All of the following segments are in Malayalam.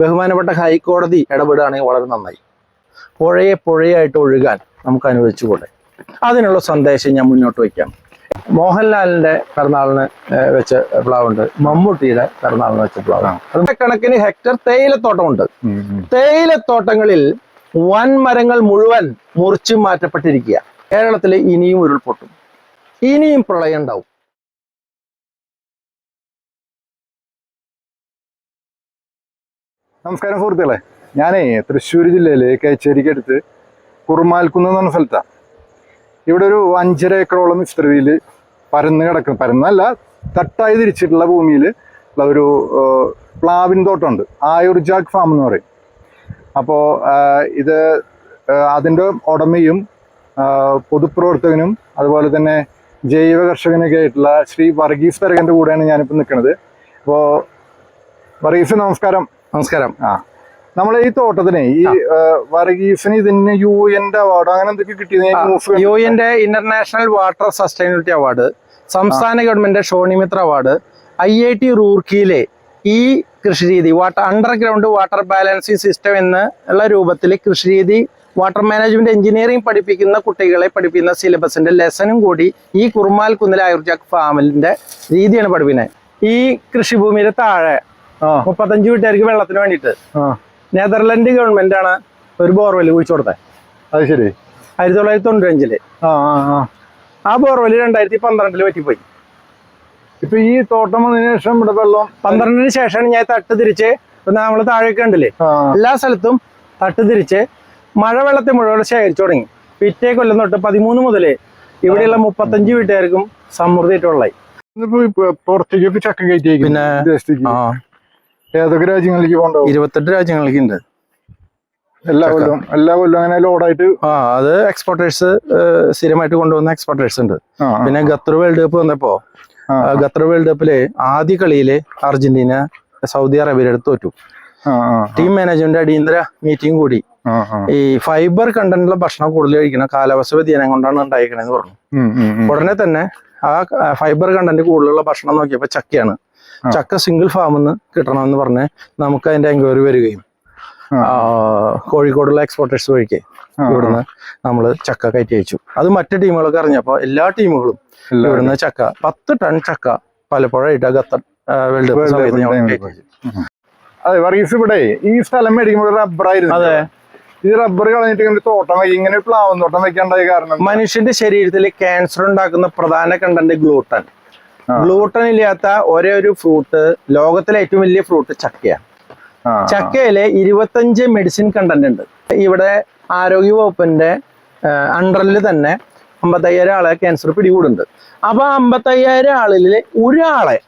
ബഹുമാനപ്പെട്ട ഹൈക്കോടതി ഇടപെടുകയാണെങ്കിൽ വളരെ നന്നായി. പുഴയെ പുഴയായിട്ട് ഒഴുകാൻ നമുക്ക് അനുവദിച്ചുകൂടെ? അതിനുള്ള സന്ദേശം ഞാൻ മുന്നോട്ട് വയ്ക്കാം. മോഹൻലാലിന്റെ പിറന്നാളിന് വെച്ച പ്ലാവുണ്ട്. മമ്മൂട്ടിയുടെ പിറന്നാളിന് വെച്ച പ്ലാവാണ്. കണക്കിന് ഹെക്ടർ തേയിലത്തോട്ടമുണ്ട്. തേയിലത്തോട്ടങ്ങളിൽ വൻ മരങ്ങൾ മുഴുവൻ മുറിച്ചു മാറ്റപ്പെട്ടിരിക്കുക കേരളത്തിൽ ഇനിയും ഉരുൾപൊട്ടും. ഇനിയും പ്രളയം ഉണ്ടാവും. നമസ്കാരം സുഹൃത്തുക്കളെ. ഞാനേ തൃശ്ശൂർ ജില്ലയിലെ കേച്ചേരിക്കടുത്ത് കുറുമാൽക്കുന്ന് എന്ന് പറഞ്ഞ സ്ഥലത്താണ് ഇവിടെ ഒരു അഞ്ചര ഏക്കറോളം വിസ്തൃതിയിൽ പരന്ന് കിടക്കുന്നു. പരന്നല്ല തട്ടായി തിരിച്ചിട്ടുള്ള ഭൂമിയിൽ ഉള്ള ഒരു പ്ലാവിൻ തോട്ടമുണ്ട്. ആയുർജാഗ് ഫാം എന്ന് പറയും. അപ്പോൾ ഇത് അതിന്റെ ഉടമയും പൊതുപ്രവർത്തകനും അതുപോലെ തന്നെ ജൈവ കർഷകനൊക്കെ ആയിട്ടുള്ള ശ്രീ വർഗീസ് തരകന്റെ കൂടെയാണ് ഞാനിപ്പോൾ നിൽക്കുന്നത്. അപ്പോൾ വർഗീസ് നമസ്കാരം. നമസ്കാരം. ആ. നമ്മളെ ഈ തോട്ടത്തിനെ ഈ വർഗീസിന് ഇതിന് യു എന്റെ അവാർഡ് അങ്ങനെ എന്തൊക്കെ കിട്ടിയത്. യു എന്റെ ഇന്റർനാഷണൽ വാട്ടർ സസ്റ്റൈനബിലിറ്റി അവാർഡ് സംസ്ഥാന government ഷോണിമിത്ര award I I T റൂർക്കിയിലെ ഈ കൃഷിരീതി water underground water balancing system എന്ന് ഉള്ള രൂപത്തിൽ കൃഷിരീതി വാട്ടർ മാനേജ്മെന്റ് എഞ്ചിനീയറിംഗ് പഠിപ്പിക്കുന്ന കുട്ടികളെ പഠിപ്പിക്കുന്ന സിലബസിന്റെ ലെസനും കൂടി ഈ കുറുമാൽ കുന്നിലെ ആയുർജാക് ഫാമിലിന്റെ രീതിയാണ് പഠിപ്പിക്കുന്നത്. ഈ കൃഷിഭൂമിയുടെ താഴെ മുപ്പത്തഞ്ച് വീട്ടുകാർക്ക് വെള്ളത്തിന് വേണ്ടിട്ട് നെതർലൻഡ് ഗവൺമെന്റ് ആണ് ഒരു ബോർവെൽ കുഴിച്ചു കൊടുത്തത്. അത് ശരി. ആയിരത്തി തൊള്ളായിരത്തി തൊണ്ണൂറ്റഞ്ചിൽ. ആ ബോർവെൽ രണ്ടായിരത്തി പന്ത്രണ്ടിൽ പറ്റിപ്പോയി. ഇപ്പൊ ഈ തോട്ടം വന്നതിന് ശേഷം ഇവിടെ വെള്ളം പന്ത്രണ്ടിന് ശേഷമാണ് ഞാൻ തട്ട് തിരിച്ച് നമ്മൾ താഴേക്ക് ഉണ്ടല്ലേ എല്ലാ സ്ഥലത്തും തട്ട് തിരിച്ച് മഴവെള്ളത്തെ മുഴുവൻ ശേഖരിച്ചു തുടങ്ങി. പിറ്റേ കൊല്ലം തൊട്ട് പതിമൂന്ന് മുതൽ ഇവിടെയുള്ള മുപ്പത്തഞ്ച് വീട്ടുകാർക്കും കയറ്റി പിന്നെ- ഏതൊക്കെ രാജ്യങ്ങളിലേക്ക് പോകണ്ടാവും ഇരുപത്തെട്ട് രാജ്യങ്ങളിലേക്ക് ഉണ്ട്. എല്ലാ കൊല്ലവും എല്ലാ കൊല്ലവും അങ്ങനെ ലോഡായിട്ട്? ആ അത് എക്സ്പോർട്ടേഴ്സ് സ്ഥിരമായിട്ട് കൊണ്ടുവന്ന എക്സ്പോർട്ടേഴ്സ് ഉണ്ട്. പിന്നെ ഖത്തർ വേൾഡ് കപ്പ് വന്നപ്പോ ഖത്തർ വേൾഡ് കപ്പിൽ ആദ്യ കളിയിൽ അർജന്റീന സൗദി അറേബ്യയുടെ അടുത്ത് തോറ്റു. ടീം മാനേജ്മെന്റ് അടിയന്തര മീറ്റിംഗ് കൂടി. ഈ ഫൈബർ കണ്ടന്റുള്ള ഭക്ഷണം കൂടുതൽ കഴിക്കണം കാലാവസ്ഥ വ്യതിയാനം കൊണ്ടാണ് ഉണ്ടായിരിക്കണെന്ന് പറഞ്ഞു. ഉടനെ തന്നെ ആ ഫൈബർ കണ്ടന്റ് കൂടുതലുള്ള ഭക്ഷണം നോക്കിയപ്പോൾ ചക്കയാണ്. ചക്ക സിംഗിൾ ഫാമിൽ നിന്ന് കിട്ടണമെന്ന് പറഞ്ഞ് നമുക്ക് അതിന്റെ എൻക്വയറി വരികയും കോഴിക്കോടുള്ള എക്സ്പോർട്ടേഴ്സ് വഴിക്ക് ഇവിടുന്ന് നമ്മൾ ചക്ക കയറ്റി അയച്ചു. അത് മറ്റു ടീമുകളൊക്കെ അറിഞ്ഞപ്പോൾ എല്ലാ ടീമുകളും. ഇവിടുന്ന് ചക്ക പത്ത് ടൺ ചക്ക പലപ്പോഴായിട്ട് വേൾഡ് കപ്പ് സമയത്ത് ഞങ്ങൾ കയറ്റി അയച്ചു. അതെ വർഗീസ് ഇവിടെ ഈ സ്ഥലം മേടിക്കുമ്പോൾ റബ്ബറായിരുന്നു അതെ. ഈ റബ്ബർ കളഞ്ഞിട്ട് തോട്ടം ഇങ്ങനെ പ്ലാവും തോട്ടം വെക്കാണ്ടായ കാരണം മനുഷ്യന്റെ ശരീരത്തിൽ ക്യാൻസർ ഉണ്ടാക്കുന്ന പ്രധാന കണ്ടന്റ് ഗ്ലൂട്ടൻ ആ. ഗ്ലൂട്ടൻ ഇല്ലാത്ത ഒരേ ഒരു ഫ്രൂട്ട് ലോകത്തിലെ ഏറ്റവും വലിയ ഫ്രൂട്ട് ചക്കയാണ് ചക്കയിലെ ചക്കയിൽ ഇരുപത്തഞ്ച് മെഡിസിൻ കണ്ടന്റ് ഉണ്ട്. ഇവിടെ ആരോഗ്യ വകുപ്പിന്റെ അണ്ടറിൽ തന്നെ അമ്പത്തയ്യായിരം ആളെ ക്യാൻസർ പിടികൂടുന്നുണ്ട്. അപ്പൊ ആ അമ്പത്തയ്യായിരം ആളിൽ ഒരാളെ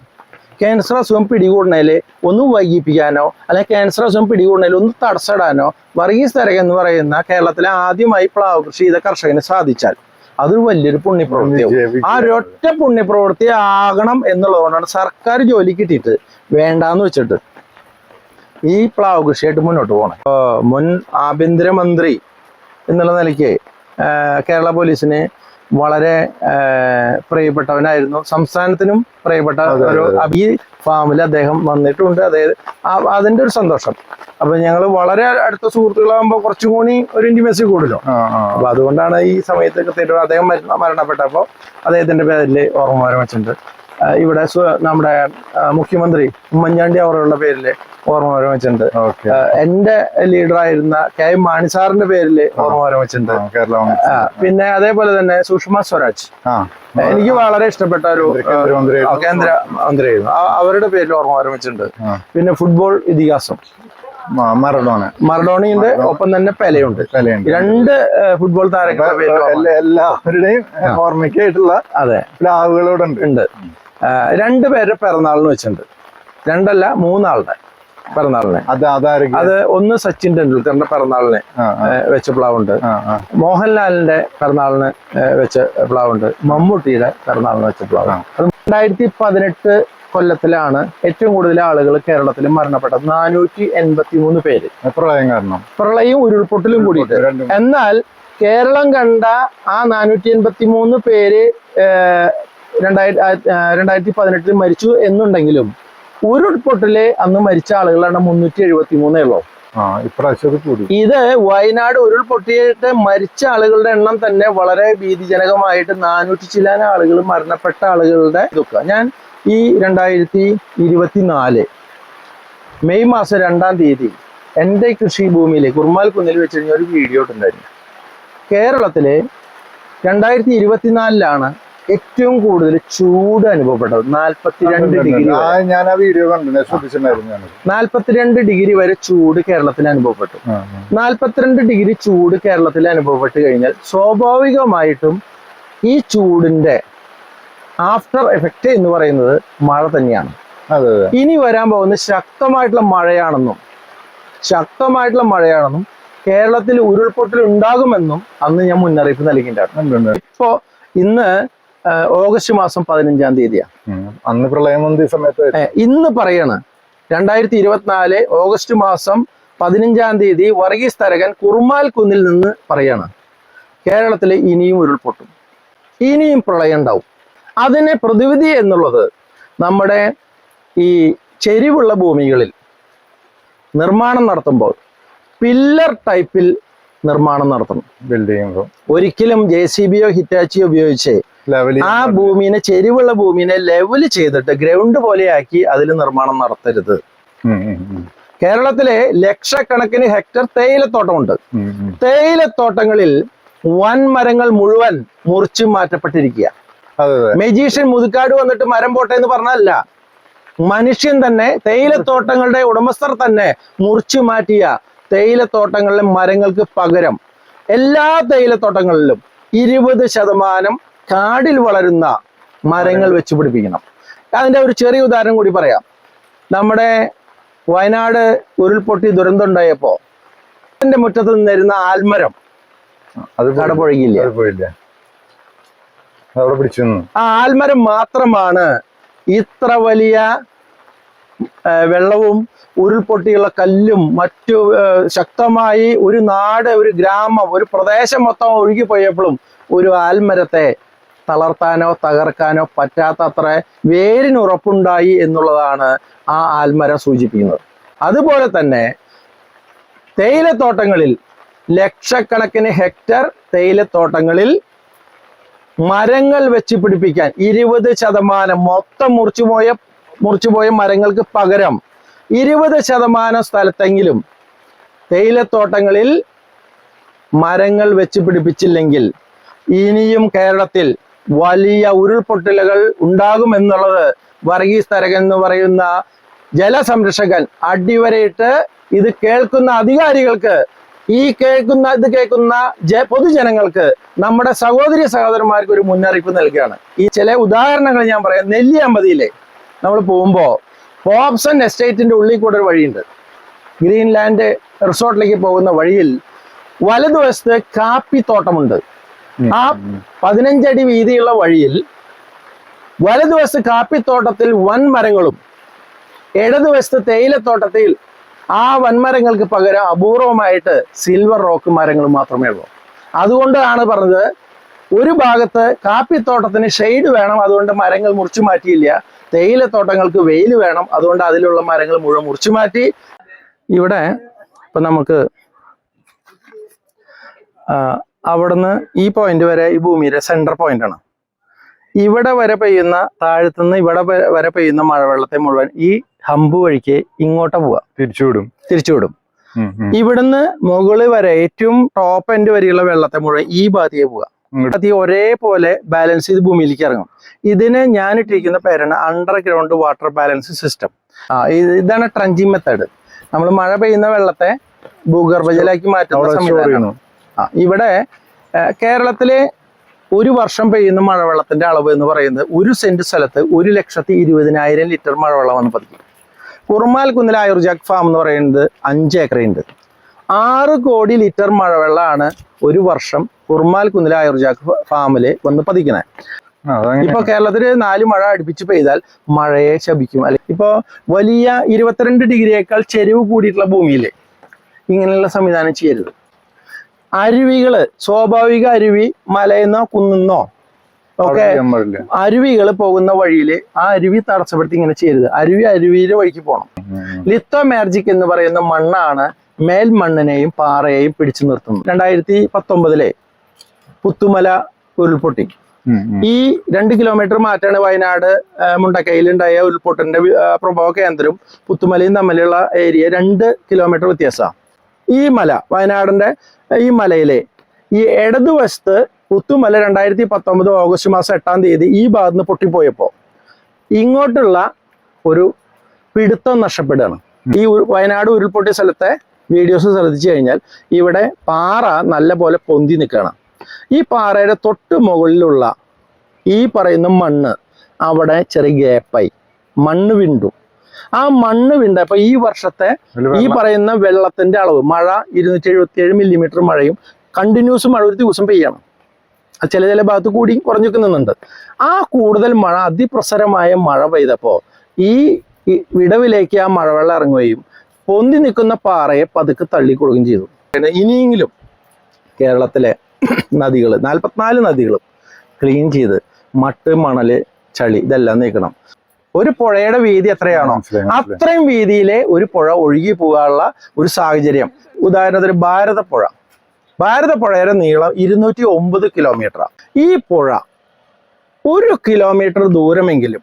ക്യാൻസർ അസുഖം പിടികൂടണേൽ ഒന്ന് വൈകിപ്പിക്കാനോ അല്ലെങ്കിൽ ക്യാൻസർ അസുഖം പിടികൂടണേൽ ഒന്ന് തടസ്സിടാനോ വർഗീസ് തരക എന്ന് പറയുന്ന കേരളത്തിലെ ആദ്യമായി പ്ലാവ് കൃഷി ചെയ്ത കർഷകന് സാധിച്ചാൽ അതൊരു വലിയൊരു പുണ്യപ്രവൃത്തിയാവും. ആ ഒരൊറ്റ പുണ്യപ്രവൃത്തി ആകണം എന്നുള്ളതുകൊണ്ടാണ് സർക്കാർ ജോലി കിട്ടിയിട്ട് വേണ്ടാന്ന് വെച്ചിട്ട് ഈ പ്ലാവ് കൃഷിയായിട്ട് മുന്നോട്ട് പോകണം മുൻ ആഭ്യന്തരമന്ത്രി എന്നുള്ള നിലയ്ക്ക് കേരള പോലീസിന് വളരെ പ്രിയപ്പെട്ടവനായിരുന്നു. സംസ്ഥാനത്തിനും പ്രിയപ്പെട്ട ഒരു ഈ ഫാമിൽ അദ്ദേഹം വന്നിട്ടുണ്ട്. അതായത് അതിന്റെ ഒരു സന്തോഷം. അപ്പൊ ഞങ്ങൾ വളരെ അടുത്ത സുഹൃത്തുക്കളാകുമ്പോൾ കുറച്ചും കൂടി ഒരു ഇന്റിമസി കൂടുതലോ. അപ്പൊ അതുകൊണ്ടാണ് ഈ സമയത്ത് കൃത്യമായിട്ട് അദ്ദേഹം മരണപ്പെട്ടപ്പോ മരണപ്പെട്ടപ്പോൾ അദ്ദേഹത്തിന്റെ പേരിൽ ഓർമ്മ വെച്ചിട്ടുണ്ട്. ആ, ഇവിടെ നമ്മുടെ മുഖ്യമന്ത്രി ഉമ്മൻചാണ്ടി അവരുടെ പേരിൽ ഓർമ്മ ആ, എന്റെ ലീഡറായിരുന്ന കെ എം മാണി സാറിന്റെ പേരിൽ ഓർമ്മ ആ, പിന്നെ അതേപോലെ തന്നെ സുഷമ സ്വരാജ്. എനിക്ക് വളരെ ഇഷ്ടപ്പെട്ട ഒരു കേന്ദ്ര മന്ത്രിയായിരുന്നു. അവരുടെ പേരിൽ ഓർമ്മ വെച്ചിട്ടുണ്ട് പിന്നെ ഫുട്ബോൾ ഇതിഹാസം. മറഡോണ. മറഡോണിന്റെ ഒപ്പം തന്നെ പെലയുണ്ട്. രണ്ട് ഫുട്ബോൾ താരങ്ങളുടെ എല്ലാവരുടെയും ഓർമ്മയ്ക്കായിട്ടുള്ള അതെ. പ്ലാവുകളോടുണ്ട് ഉണ്ട്. രണ്ട് പേരുടെ പിറന്നാളിന് വെച്ചിട്ടുണ്ട്. രണ്ടല്ല മൂന്നാളുടെ പിറന്നാളിന്. അത് അത് ഒന്ന് സച്ചിൻ ടെണ്ടുൽക്കറിന്റെ പിറന്നാളിന് വെച്ച പ്ലാവുണ്ട്. മോഹൻലാലിന്റെ പിറന്നാളിന് വെച്ച പ്ലാവുണ്ട്. മമ്മൂട്ടിയുടെ പിറന്നാളിന് വെച്ച പ്ലാവ്. അത് രണ്ടായിരത്തി പതിനെട്ട് കൊല്ലത്തിലാണ് ഏറ്റവും കൂടുതൽ ആളുകൾ കേരളത്തിൽ മരണപ്പെട്ടത്. നാനൂറ്റി എൺപത്തി മൂന്ന് പേര് പ്രളയം കാരണം. പ്രളയം ഉരുൾപൊട്ടലും കൂടിയിട്ട്. എന്നാൽ കേരളം കണ്ട ആ നാനൂറ്റി എൺപത്തി മൂന്ന് പേര് രണ്ടായിരത്തി രണ്ടായിരത്തി പതിനെട്ടിൽ മരിച്ചു എന്നുണ്ടെങ്കിലും ഉരുൾപൊട്ടലെ അന്ന് മരിച്ച ആളുകളാണ് എണ്ണം മുന്നൂറ്റി എഴുപത്തി മൂന്നേ ഉള്ളൂ ഇത് വയനാട് ഉരുൾപൊട്ടിയിട്ട് മരിച്ച ആളുകളുടെ എണ്ണം തന്നെ വളരെ ഭീതിജനകമായിട്ട് നാനൂറ്റി ചില്ലാന ആളുകൾ മരണപ്പെട്ട ആളുകളുടെ ഇതൊക്കെ ഞാൻ ഈ രണ്ടായിരത്തി ഇരുപത്തിനാല് മെയ് മാസം രണ്ടാം തീയതി എന്റെ കൃഷിഭൂമിയിൽ കുർമാൽ കുന്നിൽ വെച്ച് കഴിഞ്ഞ ഒരു വീഡിയോ ഇട്ടുണ്ടായിരുന്നു കേരളത്തിലെ രണ്ടായിരത്തി ഇരുപത്തിനാലിലാണ് ഏറ്റവും കൂടുതൽ ചൂട് അനുഭവപ്പെട്ടത് നാൽപ്പത്തിരണ്ട് ഡിഗ്രി ഞാൻ ആ വീഡിയോ കണ്ടിട്ടുണ്ടായിരുന്നു നാൽപ്പത്തിരണ്ട് ഡിഗ്രി വരെ ചൂട് കേരളത്തിൽ അനുഭവപ്പെട്ടു. നാൽപ്പത്തിരണ്ട് ഡിഗ്രി ചൂട് കേരളത്തിൽ അനുഭവപ്പെട്ട് കഴിഞ്ഞാൽ സ്വാഭാവികമായിട്ടും ഈ ചൂടിന്റെ ആഫ്റ്റർ എഫക്റ്റ് എന്ന് പറയുന്നത് മഴ തന്നെയാണ്. ഇനി വരാൻ പോകുന്ന ശക്തമായിട്ടുള്ള മഴയാണെന്നും ശക്തമായിട്ടുള്ള മഴയാണെന്നും കേരളത്തിൽ ഉരുൾപൊട്ടൽ ഉണ്ടാകുമെന്നും അന്ന് ഞാൻ മുന്നറിയിപ്പ് ഉണ്ട്. ഇപ്പോ ഇന്ന് ഓഗസ്റ്റ് മാസം പതിനഞ്ചാം തീയതിയാണ്. അന്ന് പ്രളയം വന്ന ഈ സമയത്ത് ഇന്ന് പറയാണ് രണ്ടായിരത്തി ഇരുപത്തിനാല് ഓഗസ്റ്റ് മാസം പതിനഞ്ചാം തീയതി വർഗീസ് തരകൻ കുറുമാൽ കുന്നിൽ നിന്ന് പറയാണ് കേരളത്തിൽ ഇനിയും ഉരുൾപൊട്ടും ഇനിയും പ്രളയം ഉണ്ടാവും. അതിനെ പ്രതിവിധി എന്നുള്ളത് നമ്മുടെ ഈ ചെരിവുള്ള ഭൂമികളിൽ നിർമ്മാണം നടത്തുമ്പോൾ പില്ലർ ടൈപ്പിൽ നിർമ്മാണം നടത്തണം. ബിൽഡ് ചെയ്യുമ്പോൾ. ഒരിക്കലും ജെ സി ബിയോ ഹിറ്റാച്ചിയോ ഉപയോഗിച്ച് ആ ഭൂമിനെ ചെരിവുള്ള ഭൂമിനെ ലെവൽ ചെയ്തിട്ട് ഗ്രൗണ്ട് പോലെയാക്കി അതിൽ നിർമ്മാണം നടത്തരുത്. കേരളത്തിലെ ലക്ഷക്കണക്കിന് ഹെക്ടർ തേയിലത്തോട്ടമുണ്ട്. തേയിലത്തോട്ടങ്ങളിൽ വൻ മരങ്ങൾ മുഴുവൻ മുറിച്ചു മാറ്റപ്പെട്ടിരിക്കുക. മെജീഷ്യൻ മുതുക്കാട് വന്നിട്ട് മരം പോട്ടെ എന്ന് പറഞ്ഞല്ല മനുഷ്യൻ തന്നെ തേയിലത്തോട്ടങ്ങളുടെ ഉടമസ്ഥർ തന്നെ മുറിച്ചു മാറ്റിയ തേയിലത്തോട്ടങ്ങളിലെ മരങ്ങൾക്ക് പകരം എല്ലാ തേയിലത്തോട്ടങ്ങളിലും ഇരുപത് ശതമാനം കാടിൽ വളരുന്ന മരങ്ങൾ വെച്ച് പിടിപ്പിക്കണം. അതിന്റെ ഒരു ചെറിയ ഉദാഹരണം കൂടി പറയാം. നമ്മുടെ വയനാട് ഉരുൾപൊട്ടി ദുരന്തം ഉണ്ടായപ്പോ എന്റെ മുറ്റത്ത് നിന്നിരുന്ന ആൽമരം അത് നിന്നു. ആ ആൽമരം മാത്രമാണ് ഇത്ര വലിയ വെള്ളവും ഉരുൾപൊട്ടിയുള്ള കല്ലും മറ്റു ശക്തമായി ഒരു നാട് ഒരു ഗ്രാമം ഒരു പ്രദേശം മൊത്തം ഒഴുകിപ്പോയപ്പോഴും ഒരു ആൽമരത്തെ തളർത്താനോ തകർക്കാനോ പറ്റാത്തത്ര വേരിന് ഉറപ്പുണ്ടായി എന്നുള്ളതാണ് ആ ആൽമര സൂചിപ്പിക്കുന്നത്. അതുപോലെ തന്നെ തേയിലത്തോട്ടങ്ങളിൽ ലക്ഷക്കണക്കിന് ഹെക്ടർ തേയിലത്തോട്ടങ്ങളിൽ മരങ്ങൾ വെച്ച് പിടിപ്പിക്കാൻ ഇരുപത് ശതമാനം മൊത്തം മുറിച്ചുപോയ മുറിച്ചുപോയ മരങ്ങൾക്ക് പകരം ഇരുപത് ശതമാനം സ്ഥലത്തെങ്കിലും തേയിലത്തോട്ടങ്ങളിൽ മരങ്ങൾ വെച്ച് പിടിപ്പിച്ചില്ലെങ്കിൽ ഇനിയും കേരളത്തിൽ വലിയ ഉരുൾപൊട്ടലുകൾ ഉണ്ടാകും എന്നുള്ളത് വർഗീസ് തരകൻ എന്ന് പറയുന്ന ജലസംരക്ഷകൻ അടിവരയിട്ട് ഇത് കേൾക്കുന്ന അധികാരികൾക്ക് ഈ കേൾക്കുന്ന ഇത് കേൾക്കുന്ന പൊതുജനങ്ങൾക്ക് നമ്മുടെ സഹോദരി സഹോദരന്മാർക്ക് ഒരു മുന്നറിയിപ്പ് നൽകുകയാണ്. ഈ ചില ഉദാഹരണങ്ങൾ ഞാൻ പറയാം. നെല്ലിയാമ്പതിയിലെ നമ്മൾ പോകുമ്പോൾ പോപ്സൺ എസ്റ്റേറ്റിന്റെ ഉള്ളിൽ കൂടെ ഒരു വഴിയുണ്ട്. ഗ്രീൻലാൻഡ് റിസോർട്ടിലേക്ക് പോകുന്ന വഴിയിൽ വലതുവശത്ത് കാപ്പിത്തോട്ടമുണ്ട്. ആ പതിനഞ്ചടി വീതിയുള്ള വഴിയിൽ വലതുവശത്ത് കാപ്പിത്തോട്ടത്തിൽ വൻമരങ്ങളും ഇടതുവശത്ത് തേയിലത്തോട്ടത്തിൽ ആ വൻമരങ്ങൾക്ക് പകരം അപൂർവമായിട്ട് സിൽവർ റോക്ക് മരങ്ങൾ മാത്രമേ ഉള്ളൂ. അതുകൊണ്ടാണ് പറഞ്ഞത് ഒരു ഭാഗത്ത് കാപ്പിത്തോട്ടത്തിന് ഷെയ്ഡ് വേണം അതുകൊണ്ട് മരങ്ങൾ മുറിച്ചു മാറ്റിയില്ല. തേയിലത്തോട്ടങ്ങൾക്ക് വെയിൽ വേണം അതുകൊണ്ട് അതിലുള്ള മരങ്ങൾ മുഴുവൻ മുറിച്ചു മാറ്റി. ഇവിടെ ഇപ്പൊ നമുക്ക് അവിടുന്ന് ഈ പോയിന്റ് വരെ ഈ ഭൂമിയുടെ സെന്റർ പോയിന്റ് ആണ്. ഇവിടെ വരെ പെയ്യുന്ന താഴത്തുനിന്ന് ഇവിടെ വരെ- പെയ്യുന്ന മഴവെള്ളത്തെ മുഴുവൻ ഈ ഹമ്പ് വഴിക്ക് ഇങ്ങോട്ട് പോവാ തിരിച്ചുവിടും. തിരിച്ചുവിടും. ഇവിടുന്ന് മുകളിൽ വരെ ഏറ്റവും ടോപ്പ് എൻഡ് വരെയുള്ള വെള്ളത്തെ മുഴുവൻ ഈ ഭാഗത്തേക്ക് പോവുക. ഇങ്ങോട്ട്. ഒരേപോലെ ബാലൻസ് ചെയ്ത് ഭൂമിയിലേക്ക് ഇറങ്ങും. ഇതിന് ഞാൻ ഇട്ടിരിക്കുന്ന പേരാണ് അണ്ടർഗ്രൗണ്ട് വാട്ടർ ബാലൻസ് സിസ്റ്റം ആ ഇതാണ് ട്രഞ്ചിങ് മെത്തേഡ് നമ്മൾ മഴ പെയ്യുന്ന വെള്ളത്തെ ഭൂഗർഭജലാക്കി മാറ്റുന്ന സംവിധാനം. ഇവിടെ കേരളത്തിലെ ഒരു വർഷം പെയ്യുന്ന മഴവെള്ളത്തിന്റെ അളവ് എന്ന് പറയുന്നത് ഒരു സെന്റ് സ്ഥലത്ത് ഒരു ലക്ഷത്തി ഇരുപതിനായിരം ലിറ്റർ മഴവെള്ളമാണ് പതിക്കുന്നത്. കുറുമാൽ കുന്നിൽ ആയുർജാക് ഫാം എന്ന് പറയുന്നത് അഞ്ച് ഏക്കറുണ്ട്. ആറ് കോടി ലിറ്റർ മഴവെള്ളമാണ് ഒരു വർഷം കുറുമാൽ കുന്നിൽ ആയുർജാക് ഫാമിൽ വന്ന് പതിക്കുന്നത് ഇപ്പൊ കേരളത്തിൽ നാല് മഴ അടുപ്പിച്ച് പെയ്താൽ മഴയെ ശപിക്കും. അല്ലെ ഇപ്പൊ വലിയ ഇരുപത്തിരണ്ട് ഡിഗ്രിയേക്കാൾ ചെരിവ് കൂടിയിട്ടുള്ള ഭൂമിയിൽ ഇങ്ങനെയുള്ള സംവിധാനം ചെയ്യരുത്. അരുവികൾ സ്വാഭാവിക അരുവി മലയെന്നോ കുന്നിന്നോ? ഒക്കെ ചെയ്യാൻ അരുവികൾ പോകുന്ന വഴിയിൽ ആ അരുവി തടസ്സപ്പെടുത്തി ഇങ്ങനെ ചെയ്യരുത്. അരുവി അരുവിയിലെ വഴിക്ക് പോകണം. ലിത്തോ മാർജിക് എന്ന് പറയുന്ന മണ്ണാണ് മേൽ മണ്ണിനെയും പാറയെയും പിടിച്ചു നിർത്തുന്നത്. രണ്ടായിരത്തി പത്തൊമ്പതിലെ പുത്തുമല ഉരുൾപൊട്ടി. ഈ രണ്ട് കിലോമീറ്റർ മാറ്റാണ് വയനാട് മുണ്ടക്കയിൽ മുണ്ടക്കയിലുണ്ടായ ആ, പ്രഭവ കേന്ദ്രം പുത്തുമലയും തമ്മിലുള്ള ഏരിയ രണ്ട് കിലോമീറ്റർ വ്യത്യാസമാണ്. ഈ മല വയനാടിന്റെ ഈ മലയിലെ ഈ ഇടതുവശത്ത് പുത്തുമല രണ്ടായിരത്തി പത്തൊമ്പത് ഓഗസ്റ്റ് മാസം എട്ടാം തീയതി ഈ ഭാഗത്ത് നിന്ന് പൊട്ടിപ്പോയപ്പോൾ ഇങ്ങോട്ടുള്ള ഒരു പിടുത്തം നഷ്ടപ്പെടുകയാണ്. ഈ വയനാട് ഉരുൾപൊട്ടിയ സ്ഥലത്തെ വീഡിയോസ് ശ്രദ്ധിച്ചു കഴിഞ്ഞാൽ ഇവിടെ പാറ നല്ല പോലെ പൊന്തി നിൽക്കുകയാണ്. ഈ പാറയുടെ തൊട്ട് മുകളിലുള്ള ഈ പറയുന്ന മണ്ണ് അവിടെ ചെറിയ ഗ്യാപ്പായി മണ്ണ് വിണ്ടു. ആ മണ്ണ് വിണ്ടപ്പോൾ ഈ വർഷത്തെ ഈ പറയുന്ന വെള്ളത്തിന്റെ അളവ് മഴ ഇരുന്നൂറ്റി എഴുപത്തി ഏഴ് മില്ലിമീറ്റർ മഴയും കണ്ടിന്യൂസ് മഴ ഒരു ദിവസം പെയ്യണം. അത് ചില ചില ഭാഗത്ത് കൂടി കുറഞ്ഞു നിന്നുണ്ട് ആ കൂടുതൽ മഴ അതിപ്രസരമായ മഴ പെയ്തപ്പോൾ ഈ വിടവിലേക്ക് ആ മഴവെള്ളം ഇറങ്ങുകയും പൊന്തി നിൽക്കുന്ന പാറയെ പതുക്കെ തള്ളിക്കൊടുക്കുകയും ചെയ്തു. ഇനിയെങ്കിലും കേരളത്തിലെ നദികൾ നാൽപ്പത്തിനാല് നദികളും ക്ലീൻ ചെയ്ത് മട്ട് മണൽ ചളി ഇതെല്ലാം നീക്കണം. ഒരു പുഴയുടെ വീതി എത്രയാണോ. അത്രയും വീതിയിലെ ഒരു പുഴ ഒഴുകി പോകാനുള്ള ഒരു സാഹചര്യം. ഉദാഹരണത്തിന് ഭാരതപ്പുഴ. ഭാരതപ്പുഴയുടെ നീളം ഇരുന്നൂറ്റി ഒമ്പത് കിലോമീറ്ററാണ് ഈ പുഴ ഒരു കിലോമീറ്റർ ദൂരമെങ്കിലും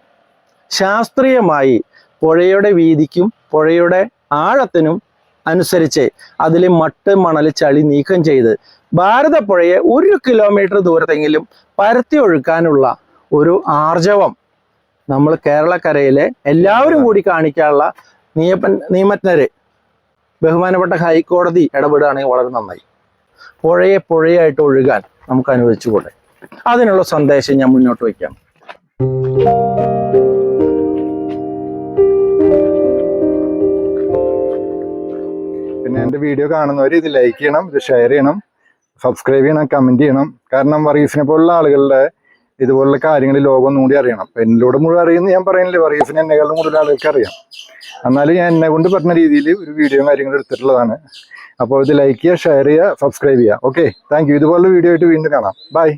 ശാസ്ത്രീയമായി പുഴയുടെ വീതിക്കും പുഴയുടെ ആഴത്തിനും അനുസരിച്ച് അതിലെ മട്ട് മണൽ ചളി നീക്കം ചെയ്ത് ഭാരതപ്പുഴയെ ഒരു കിലോമീറ്റർ ദൂരത്തെങ്കിലും പരത്തി ഒഴുക്കാനുള്ള ഒരു ആർജവം നമ്മൾ കേരളക്കരയിലെ എല്ലാവരും കൂടി കാണിക്കാനുള്ള നിയമ നിയമജ്ഞര് ബഹുമാനപ്പെട്ട ഹൈക്കോടതി ഇടപെടുകയാണെങ്കിൽ വളരെ നന്നായി. പുഴയെ പുഴയായിട്ട് ഒഴുകാൻ നമുക്ക് അനുവദിച്ചുകൂടെ? അതിനുള്ള സന്ദേശം ഞാൻ മുന്നോട്ട് വയ്ക്കാം. പിന്നെ എന്റെ വീഡിയോ കാണുന്നവർ ഇത് ലൈക്ക് ചെയ്യണം ഇത് ഷെയർ ചെയ്യണം സബ്സ്ക്രൈബ് ചെയ്യണം കമന്റ് ചെയ്യണം. കാരണം വർഗീസിനെ പോലുള്ള ആളുകളുടെ ഇതുപോലുള്ള കാര്യങ്ങൾ ലോകം ഒന്നും കൂടി അറിയണം. അപ്പൊ എന്നിലൂടെ മുഴുവൻ അറിയുന്ന ഞാൻ പറയുന്നില്ല. വറീഫിനെ എന്നെക്കാളും കൂടുതൽ ആളുകൾക്ക് അറിയാം. എന്നാലും ഞാൻ എന്നെ കൊണ്ട് പറ്റുന്ന രീതിയിൽ ഒരു വീഡിയോ കാര്യങ്ങൾ എടുത്തിട്ടുള്ളതാണ്. അപ്പോൾ ഇത് ലൈക്ക് ചെയ്യുക ഷെയർ ചെയ്യുക സബ്സ്ക്രൈബ് ചെയ്യുക. ഓക്കെ താങ്ക് യു ഇതുപോലുള്ള വീഡിയോ ആയിട്ട് വീണ്ടും കാണാം. ബൈ